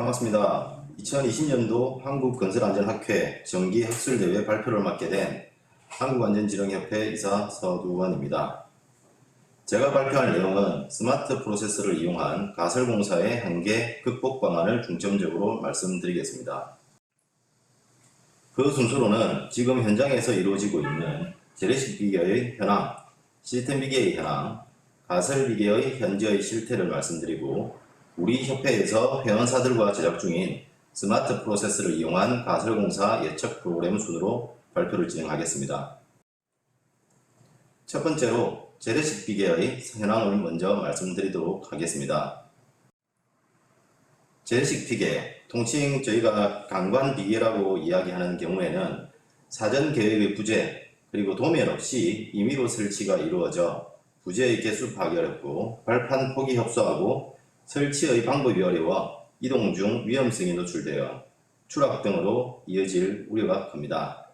반갑습니다. 2020년도 한국건설안전학회 정기학술대회 발표를 맡게 된 한국안전지능협회 이사 서두원입니다. 제가 발표할 내용은 스마트 프로세스를 이용한 가설공사의 한계 극복 방안을 중점적으로 말씀드리겠습니다. 그 순서로는 지금 현장에서 이루어지고 있는 재래식 비계의 현황, 시스템 비계의 현황, 가설 비계의 현재의 실태를 말씀드리고 우리 협회에서 회원사들과 제작 중인 스마트 프로세스를 이용한 가설공사 예측 프로그램 순으로 발표를 진행하겠습니다. 첫 번째로 재래식 비계의 현황을 먼저 말씀드리도록 하겠습니다. 재래식 비계, 통칭 저희가 강관 비계라고 이야기하는 경우에는 사전 계획의 부재 그리고 도면 없이 임의로 설치가 이루어져 부재의 개수 파악이 어렵고 발판 폭이 협소하고 설치의 방법이 어려워 이동 중 위험성이 노출되어 추락 등으로 이어질 우려가 큽니다.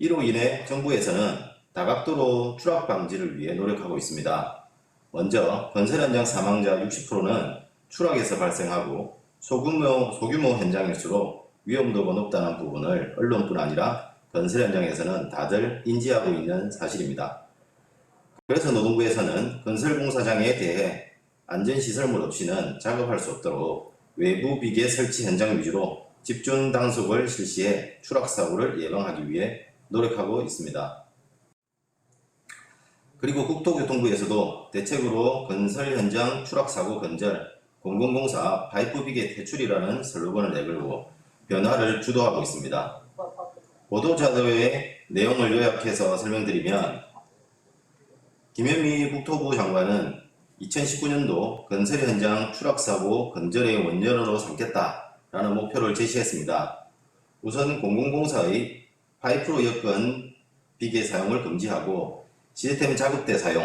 이로 인해 정부에서는 다각도로 추락 방지를 위해 노력하고 있습니다. 먼저 건설 현장 사망자 60%는 추락에서 발생하고 소규모, 소규모 현장일수록 위험도가 높다는 부분을 언론뿐 아니라 건설 현장에서는 다들 인지하고 있는 사실입니다. 그래서 노동부에서는 건설공사장에 대해 안전시설물 없이는 작업할 수 없도록 외부 비계 설치 현장 위주로 집중 단속을 실시해 추락사고를 예방하기 위해 노력하고 있습니다. 그리고 국토교통부에서도 대책으로 건설 현장 추락사고 건절, 공공공사 파이프 비계 퇴출이라는 슬로건을 내걸고 변화를 주도하고 있습니다. 보도자료의 내용을 요약해서 설명드리면 김현미 국토부 장관은 2019년도 건설 현장 추락사고 건절의 원년으로 삼겠다라는 목표를 제시했습니다. 우선 공공공사의 파이프로 엮은 비계 사용을 금지하고 시스템 작업대 사용,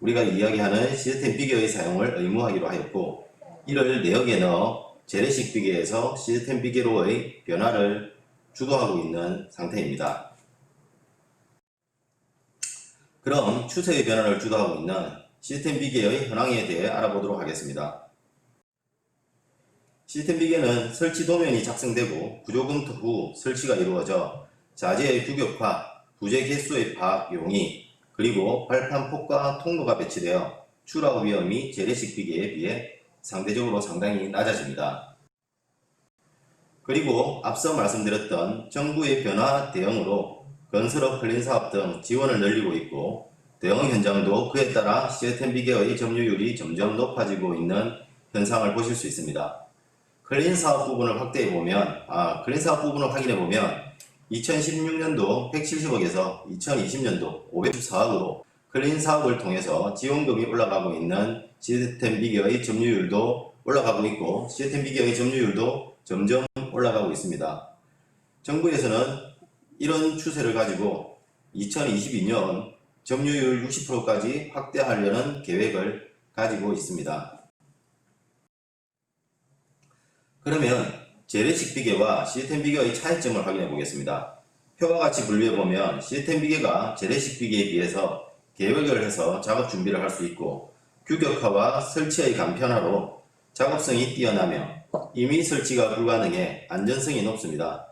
우리가 이야기하는 시스템 비계의 사용을 의무하기로 하였고 이를 내역에 넣어 재래식 비계에서 시스템 비계로의 변화를 주도하고 있는 상태입니다. 그럼 추세의 변화를 주도하고 있는 시스템 비계의 현황에 대해 알아보도록 하겠습니다. 시스템 비계는 설치 도면이 작성되고 구조 검토 후 설치가 이루어져 자재의 규격화, 부재 개수의 파악 용이, 그리고 발판 폭과 통로가 배치되어 추락 위험이 재래식 비계에 비해 상대적으로 상당히 낮아집니다. 그리고 앞서 말씀드렸던 정부의 변화 대응으로 건설업 클린 사업 등 지원을 늘리고 있고 대응 현장도 그에 따라 시스템 비계의 점유율이 점점 높아지고 있는 현상을 보실 수 있습니다. 클린 사업 부분을 확대해 보면, 아, 클린 사업 부분을 확인해 보면 2016년도 170억에서 2020년도 514억으로 클린 사업을 통해서 지원금이 올라가고 있는 시스템 비계의 점유율도 올라가고 있고 시스템 비계의 점유율도 점점 올라가고 있습니다. 정부에서는 이런 추세를 가지고 2022년 점유율 60%까지 확대하려는 계획을 가지고 있습니다. 그러면 재래식 비계와 시스템 비계의 차이점을 확인해 보겠습니다. 표와 같이 분류해 보면 시스템 비계가 재래식 비계에 비해서 계획을 해서 작업 준비를 할 수 있고 규격화와 설치의 간편화로 작업성이 뛰어나며 임의 설치가 불가능해 안전성이 높습니다.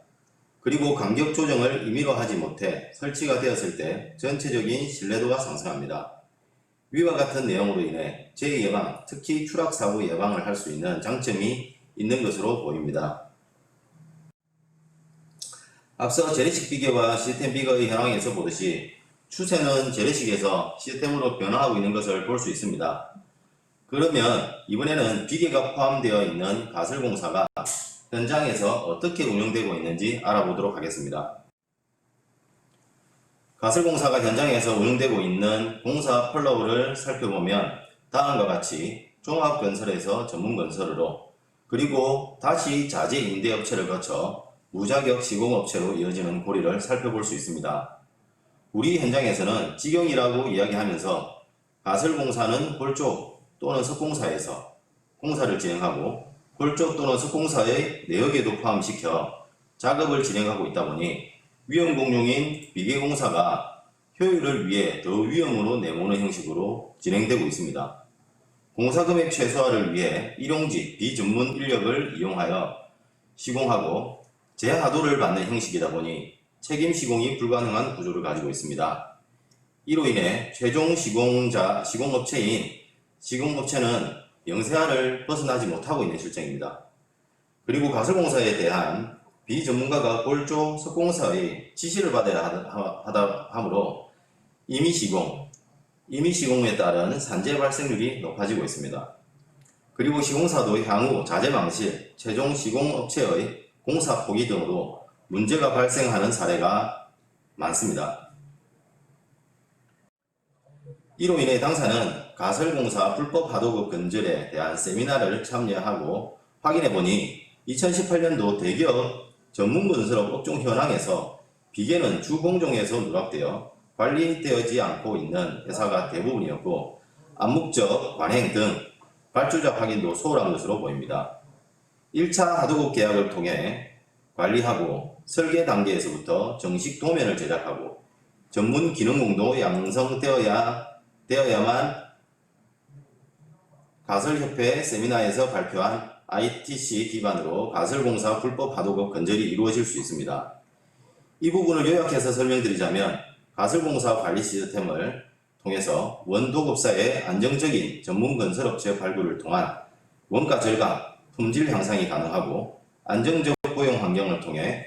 그리고 간격 조정을 임의로 하지 못해 설치가 되었을 때 전체적인 신뢰도가 상승합니다. 위와 같은 내용으로 인해 재예방, 특히 추락사고 예방을 할 수 있는 장점이 있는 것으로 보입니다. 앞서 재래식 비계와 시스템 비계의 현황에서 보듯이 추세는 재래식에서 시스템으로 변화하고 있는 것을 볼 수 있습니다. 그러면 이번에는 비계가 포함되어 있는 가설공사가 현장에서 어떻게 운영되고 있는지 알아보도록 하겠습니다. 가설공사가 현장에서 운영되고 있는 공사 폴로우를 살펴보면 다음과 같이 종합건설에서 전문건설으로 그리고 다시 자재 임대업체를 거쳐 무자격 시공업체로 이어지는 고리를 살펴볼 수 있습니다. 우리 현장에서는 직영이라고 이야기하면서 가설공사는 홀쪽 또는 석공사에서 공사를 진행하고 홀쪽 또는 석공사의 내역에도 포함시켜 작업을 진행하고 있다 보니 위험 공룡인 비계공사가 효율을 위해 더 위험으로 내모는 형식으로 진행되고 있습니다. 공사금액 최소화를 위해 일용직 비전문 인력을 이용하여 시공하고 재하도를 받는 형식이다 보니 책임 시공이 불가능한 구조를 가지고 있습니다. 이로 인해 최종 시공자, 시공업체인 시공업체는 영세화를 벗어나지 못하고 있는 실정입니다. 그리고 가설공사에 대한 비전문가가 골조 석공사의 지시를 받아야 하다, 하다 하므로 임의 시공, 임의 시공에 따른 산재 발생률이 높아지고 있습니다. 그리고 시공사도 향후 자재 방식, 최종 시공업체의 공사 포기 등으로 문제가 발생하는 사례가 많습니다. 이로 인해 당사는 가설공사 불법 하도급 건절에 대한 세미나를 참여하고 확인해 보니 2018년도 대기업 전문건설업 업종 현황에서 비계는 주공종에서 누락되어 관리되어지 않고 있는 회사가 대부분이었고 암묵적 관행 등 발주자 확인도 소홀한 것으로 보입니다. 1차 하도급 계약을 통해 관리하고 설계 단계에서부터 정식 도면을 제작하고 전문 기능공도 양성되어야 되어야만 가설협회 세미나에서 발표한 ITC 기반으로 가설공사 불법 하도급 건절이 이루어질 수 있습니다. 이 부분을 요약해서 설명드리자면 가설공사 관리 시스템을 통해서 원도급사의 안정적인 전문 건설업체 발굴을 통한 원가 절감, 품질 향상이 가능하고 안정적 고용 환경을 통해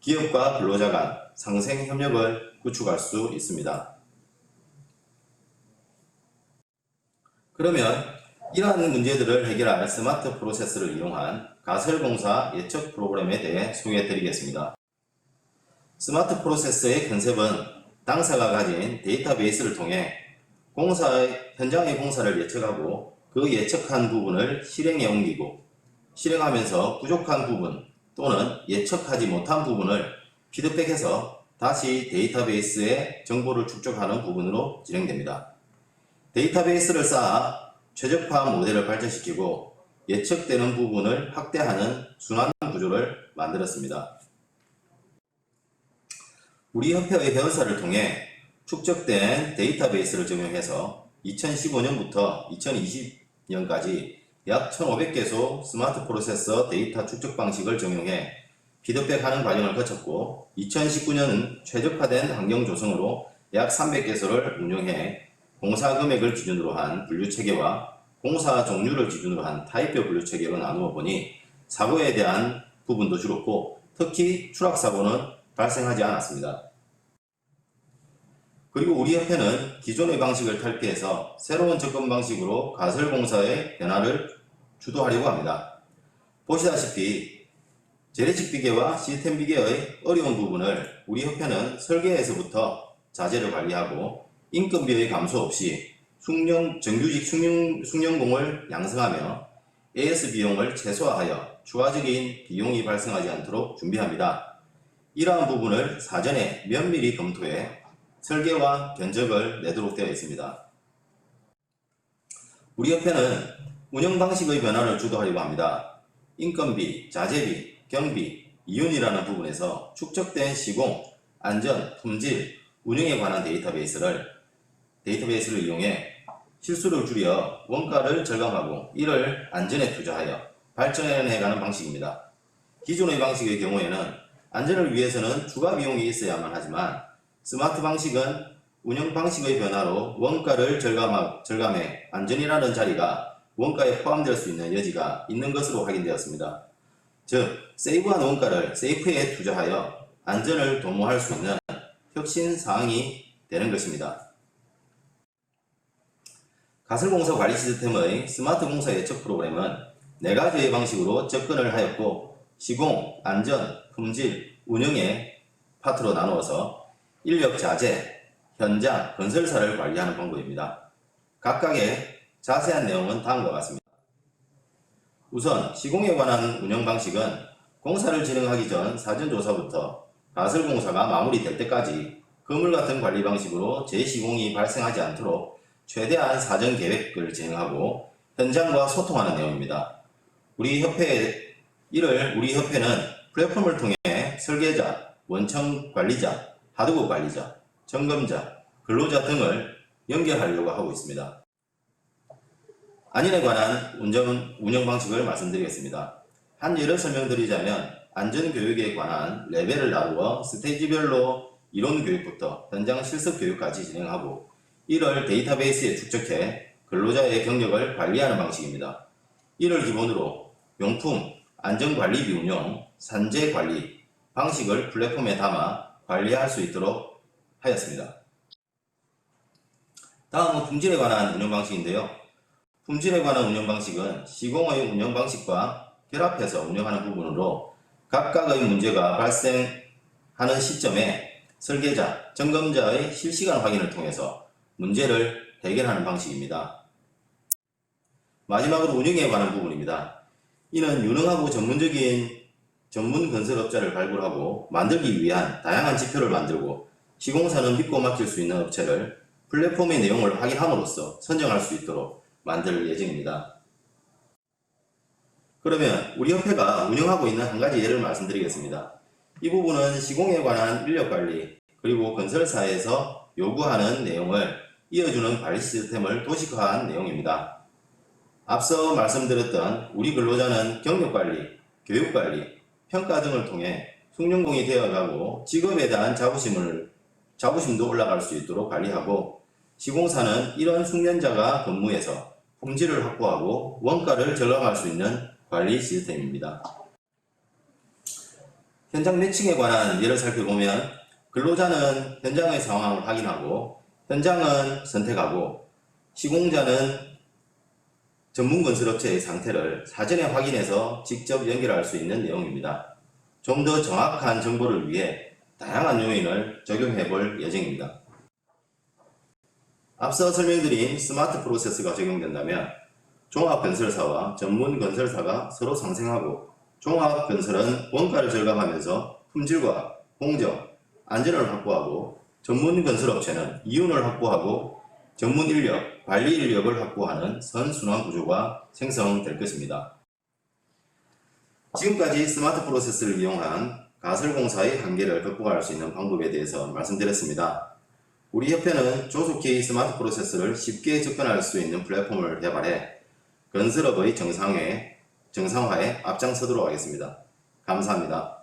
기업과 근로자 간 상생 협력을 구축할 수 있습니다. 그러면 이러한 문제들을 해결할 스마트 프로세스를 이용한 가설공사 예측 프로그램에 대해 소개해 드리겠습니다. 스마트 프로세스의 컨셉은 당사가 가진 데이터베이스를 통해 공사의 현장의 공사를 예측하고 그 예측한 부분을 실행에 옮기고 실행하면서 부족한 부분 또는 예측하지 못한 부분을 피드백해서 다시 데이터베이스에 정보를 축적하는 부분으로 진행됩니다. 데이터베이스를 쌓아 최적화 모델을 발전시키고 예측되는 부분을 확대하는 순환 구조를 만들었습니다. 우리 협회의 회원사를 통해 축적된 데이터베이스를 적용해서 2015년부터 2020년까지 약 1,500개소 스마트 프로세서 데이터 축적 방식을 적용해 피드백하는 과정을 거쳤고 2019년은 최적화된 환경 조성으로 약 300개소를 운영해 공사 금액을 기준으로 한 분류 체계와 공사 종류를 기준으로 한 타입별 분류 체계로 나누어 보니 사고에 대한 부분도 줄었고 특히 추락 사고는 발생하지 않았습니다. 그리고 우리 협회는 기존의 방식을 탈피해서 새로운 접근 방식으로 가설공사의 변화를 주도하려고 합니다. 보시다시피 재래식 비계와 시스템 비계의 어려운 부분을 우리 협회는 설계에서부터 자재를 관리하고 인건비의 감소 없이 숙련, 정규직 숙련, 숙련공을 양성하며 AS 비용을 최소화하여 추가적인 비용이 발생하지 않도록 준비합니다. 이러한 부분을 사전에 면밀히 검토해 설계와 견적을 내도록 되어 있습니다. 우리 협회는 운영 방식의 변화를 주도하려고 합니다. 인건비, 자재비, 경비, 이윤이라는 부분에서 축적된 시공, 안전, 품질, 운영에 관한 데이터베이스를 데이터베이스를 이용해 실수를 줄여 원가를 절감하고 이를 안전에 투자하여 발전해가는 방식입니다. 기존의 방식의 경우에는 안전을 위해서는 추가 비용이 있어야만 하지만 스마트 방식은 운영 방식의 변화로 원가를 절감하, 절감해 안전이라는 자리가 원가에 포함될 수 있는 여지가 있는 것으로 확인되었습니다. 즉, 세이브한 원가를 세이프에 투자하여 안전을 도모할 수 있는 혁신 사항이 되는 것입니다. 가설공사 관리 시스템의 스마트 공사 예측 프로그램은 네 가지의 방식으로 접근을 하였고 시공, 안전, 품질, 운영의 파트로 나누어서 인력 자재, 현장, 건설사를 관리하는 방법입니다. 각각의 자세한 내용은 다음과 같습니다. 우선 시공에 관한 운영 방식은 공사를 진행하기 전 사전조사부터 가설공사가 마무리될 때까지 건물 같은 관리 방식으로 재시공이 발생하지 않도록 최대한 사전 계획을 진행하고 현장과 소통하는 내용입니다. 우리 협회 이를 우리 협회는 플랫폼을 통해 설계자, 원청 관리자, 하드급 관리자, 점검자, 근로자 등을 연결하려고 하고 있습니다. 안인에 관한 운전, 운영 방식을 말씀드리겠습니다. 한 예를 설명드리자면 안전교육에 관한 레벨을 나누어 스테이지별로 이론 교육부터 현장 실습 교육까지 진행하고 이를 데이터베이스에 축적해 근로자의 경력을 관리하는 방식입니다. 이를 기본으로 용품, 안전관리 비 운영, 산재 관리 방식을 플랫폼에 담아 관리할 수 있도록 하였습니다. 다음은 품질에 관한 운영 방식인데요. 품질에 관한 운영 방식은 시공의 운영 방식과 결합해서 운영하는 부분으로 각각의 문제가 발생하는 시점에 설계자, 점검자의 실시간 확인을 통해서 문제를 해결하는 방식입니다. 마지막으로 운영에 관한 부분입니다. 이는 유능하고 전문적인 전문 건설업자를 발굴하고 만들기 위한 다양한 지표를 만들고 시공사는 믿고 맡길 수 있는 업체를 플랫폼의 내용을 확인함으로써 선정할 수 있도록 만들 예정입니다. 그러면 우리 협회가 운영하고 있는 한 가지 예를 말씀드리겠습니다. 이 부분은 시공에 관한 인력 관리 그리고 건설사에서 요구하는 내용을 이어주는 관리 시스템을 도식화한 내용입니다. 앞서 말씀드렸던 우리 근로자는 경력 관리, 교육 관리, 평가 등을 통해 숙련공이 되어가고 직업에 대한 자부심을 자부심도 올라갈 수 있도록 관리하고 시공사는 이런 숙련자가 근무해서 품질을 확보하고 원가를 절감할 수 있는 관리 시스템입니다. 현장 매칭에 관한 예를 살펴보면 근로자는 현장의 상황을 확인하고 현장은 선택하고 시공자는 전문 건설업체의 상태를 사전에 확인해서 직접 연결할 수 있는 내용입니다. 좀 더 정확한 정보를 위해 다양한 요인을 적용해 볼 예정입니다. 앞서 설명드린 스마트 프로세스가 적용된다면 종합 건설사와 전문 건설사가 서로 상생하고 종합 건설은 원가를 절감하면서 품질과 공정, 안전을 확보하고 전문 건설업체는 이윤을 확보하고 전문 인력, 관리 인력을 확보하는 선순환 구조가 생성될 것입니다. 지금까지 스마트 프로세스를 이용한 가설공사의 한계를 극복할 수 있는 방법에 대해서 말씀드렸습니다. 우리 협회는 조속히 스마트 프로세스를 쉽게 접근할 수 있는 플랫폼을 개발해 건설업의 정상화에, 정상화에 앞장서도록 하겠습니다. 감사합니다.